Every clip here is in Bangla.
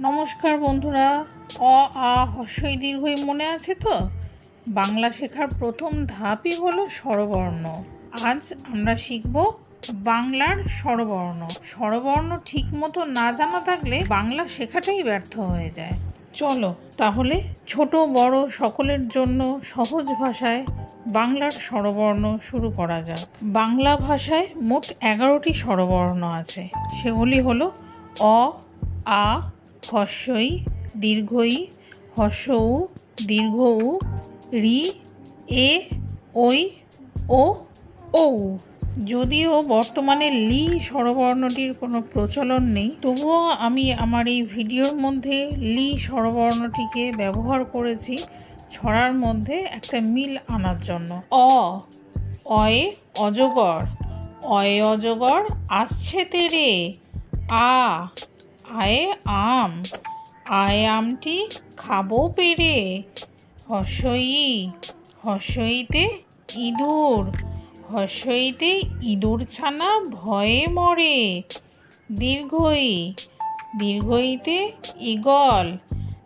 নমস্কার বন্ধুরা, অ, আ, হস্যই দীর্ঘই মনে আছে তো? বাংলা শেখার প্রথম ধাপই হলো স্বরবর্ণ। আজ আমরা শিখব বাংলার স্বরবর্ণ। স্বরবর্ণ ঠিক মতো না জানা থাকলে বাংলা শেখাটাই ব্যর্থ হয়ে যায়। চলো তাহলে ছোট, বড় সকলের জন্য সহজ ভাষায় বাংলার স্বরবর্ণ শুরু করা যাক। বাংলা ভাষায় মোট এগারোটি স্বরবর্ণ আছে। সেগুলি হলো অ, আ হস্যই দীর্ঘই উ দীর্ঘ উ রি, এ ঐ ও, ঔ। যদিও বর্তমানে লি স্বরবর্ণটির কোনো প্রচলন নেই, তবুও আমি আমার এই ভিডিওর মধ্যে লি স্বরবর্ণটিকে ব্যবহার করেছি ছড়ার মধ্যে একটা মিল আনার জন্য। অ, অয়ে অজগর অয়ে অজগর আসছে তেরে, আ আয়ে আম, আয় আমটি খাব পেরে হর্ষই হর্ষইতে ইঁদুর, হসইতে ইঁদুর ছানা ভয়ে মরে। দীর্ঘই, দীর্ঘইতে ঈগল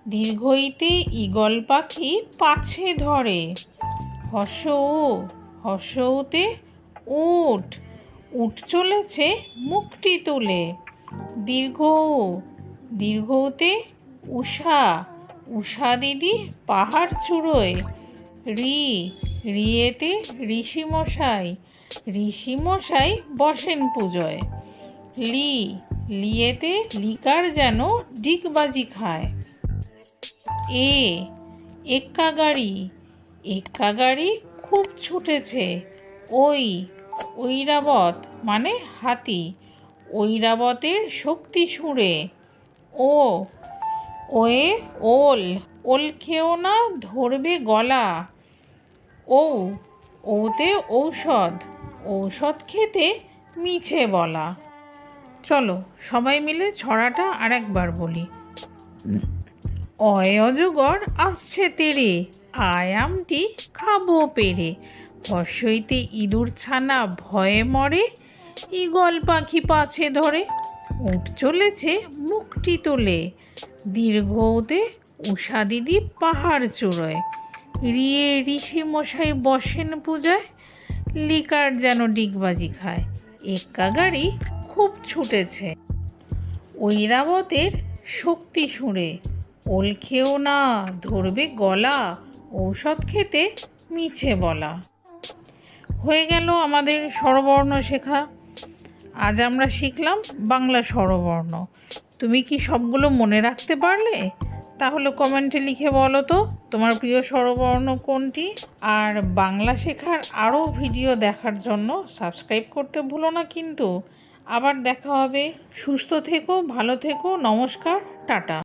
দীর্ঘইতে ঈগল পাখি পাছে ধরে। উ হর্ষউতে উট উট চলেছে মুখটি তুলে। দীর্ঘ দীর্ঘতে উষা উষা দিদি পাহাড় চূড়োয়, রি, রিয়েতে ঋষিমশাই ঋষিমশাই বসেন পুজোয়। লি, লিয়েতে লিকার যেন ডিগবাজি খায়। এ এক্কা গাড়ি এক্কা গাড়ি খুব ছুটেছে। ওই ঐরাবত মানে হাতি। ঐরাবতের শক্তি সুরে ও, ওয়ে ওল ওল খেও না, ধরবে গলা। ও ওতে ঔষধ ঔষধ খেতে মিছে বলা। চলো, সবাই মিলে ছড়াটা আরেকবার বলি। অয় অজগর আসছে তেরে আয়ামটি খাব পেরে। হর্ষইতে ইঁদুর ছানা ভয়ে মরে ঈগল পাখি পাছে ধরে, উঠ চলেছে মুখটি তোলে। দীর্ঘতে উষা দিদি পাহাড় চূড়োয়। রিয়ে ঋষি মশাই বসেন পূজায়, লিকার যেন ডিগবাজি খায়। এক্কা গাড়ি খুব ছুটেছে। ঐরাবতের শক্তি সুরে, ওল খেও না, ধরবে গলা, ঔষধ খেতে মিছে বলা। হয়ে গেল আমাদের স্বরবর্ণ শেখা। আজ আমরা শিখলাম বাংলা স্বরবর্ণ। তুমি কি সবগুলো মনে রাখতে পারলে? তাহলে কমেন্টে লিখে বলো তো, তোমার প্রিয় স্বরবর্ণ কোনটি? আর বাংলা শেখার আরও ভিডিও দেখার জন্য সাবস্ক্রাইব করতে ভুলো না কিন্তু। আবার দেখা হবে। সুস্থ থেকো, ভালো থেকো, নমস্কার, টাটা।